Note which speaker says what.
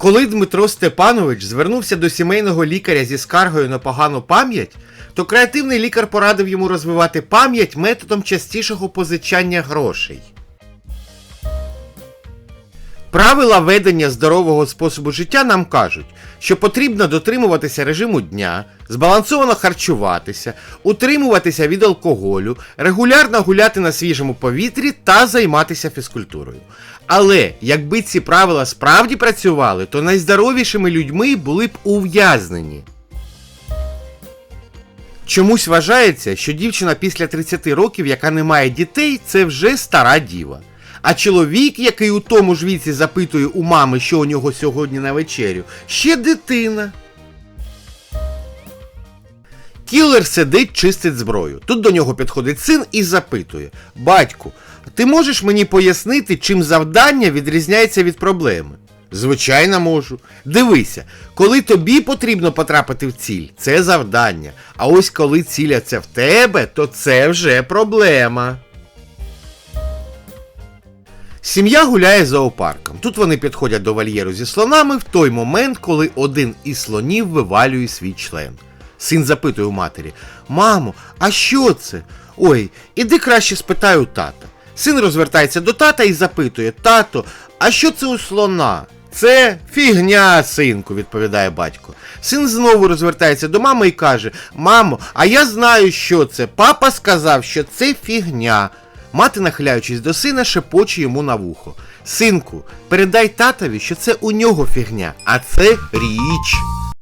Speaker 1: Коли Дмитро Степанович звернувся до сімейного лікаря зі скаргою на погану пам'ять, то креативний лікар порадив йому розвивати пам'ять методом частішого позичання грошей. Правила ведення здорового способу життя нам кажуть, що потрібно дотримуватися режиму дня, збалансовано харчуватися, утримуватися від алкоголю, регулярно гуляти на свіжому повітрі та займатися фізкультурою. Але якби ці правила справді працювали, то найздоровішими людьми були б ув'язнені. Чомусь вважається, що дівчина після 30 років, яка не має дітей, це вже стара діва. А чоловік, який у тому ж віці запитує у мами, що у нього сьогодні на вечерю, ще дитина. Кілер сидить, чистить зброю. Тут до нього підходить син і запитує: Батьку, ти можеш мені пояснити, чим завдання відрізняється від проблеми? Звичайно, можу. Дивися, коли тобі потрібно потрапити в ціль, це завдання. А ось коли ціляться в тебе, то це вже проблема. Сім'я гуляє зоопарком. Тут вони підходять до вольєру зі слонами в той момент, коли один із слонів вивалює свій член. Син запитує у матері: Мамо, а що це? Ой, іди краще спитай у тата. Син розвертається до тата і запитує: Тато, а що це у слона? Це фігня, синку, відповідає батько. Син знову розвертається до мами і каже: Мамо, а я знаю, що це. Папа сказав, що це фігня. Мати, нахиляючись до сина, шепоче йому на вухо. Синку, передай татові, що це у нього фігня, а це річ.